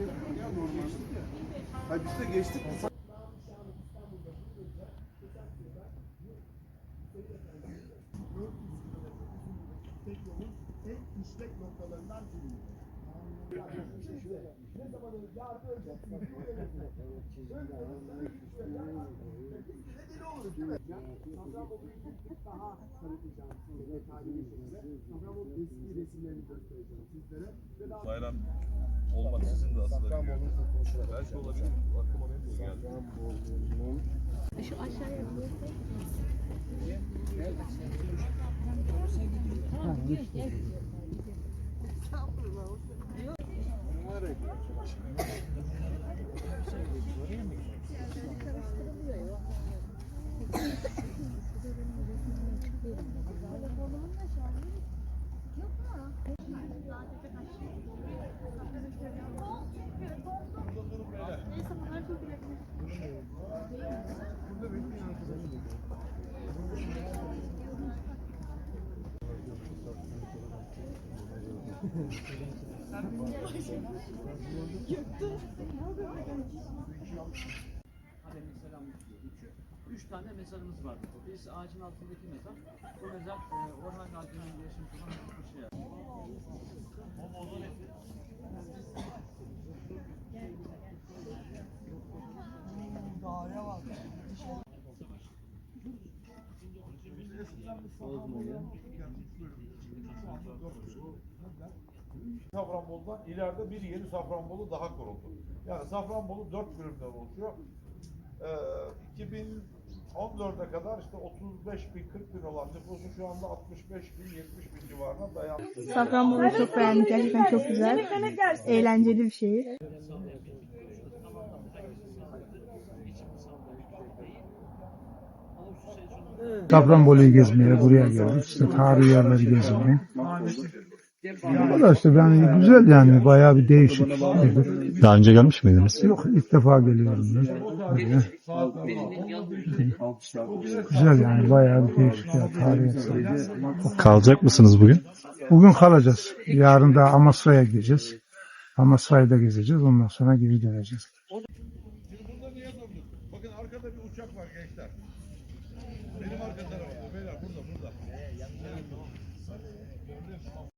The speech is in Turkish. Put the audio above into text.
şey yaptık ya biz de geçtik. en işlek noktalarından biri. Ne zaman yardım edeceksiniz? Nedeni olur değil Bayram olmak sizin de aslında bir Belki olabilir. Aklıma ne diyor geldi. Şu aşağıya bir Diyor. Üçü. Üç tane mezarımız var. Birisi ağacın altındaki mezar. Bu mezar e, Orhan Gazi'nin yaşıntıdan bir şey. Safranbolu'dan ileride bir yeni Safranbolu daha kuruldu. Yani Safranbolu dört bölümden oluşuyor. Ee, 2014'e kadar işte 35 bin 40 bin olan nüfusu şu anda 65 bin 70 bin civarına dayandı. Safranbolu'yu çok beğendik. Gerçekten çok güzel. Eğlenceli bir şehir. Safranbolu'yu gezmeye buraya geldik. İşte tarihi yerleri gezmeye. Da işte yani güzel yani bayağı bir değişik. Daha önce gelmiş miydiniz? Yok ilk defa geliyorum ben. Buraya. Güzel yani bayağı bir değişik ya tarihi eser. Kalacak mısınız bugün? Bugün kalacağız. Yarın da Amasra'ya gideceğiz. Amasra'yı da gezeceğiz. Ondan sonra geri döneceğiz. Şimdi burada niye durduk? Bakın arkada bir uçak var gençler.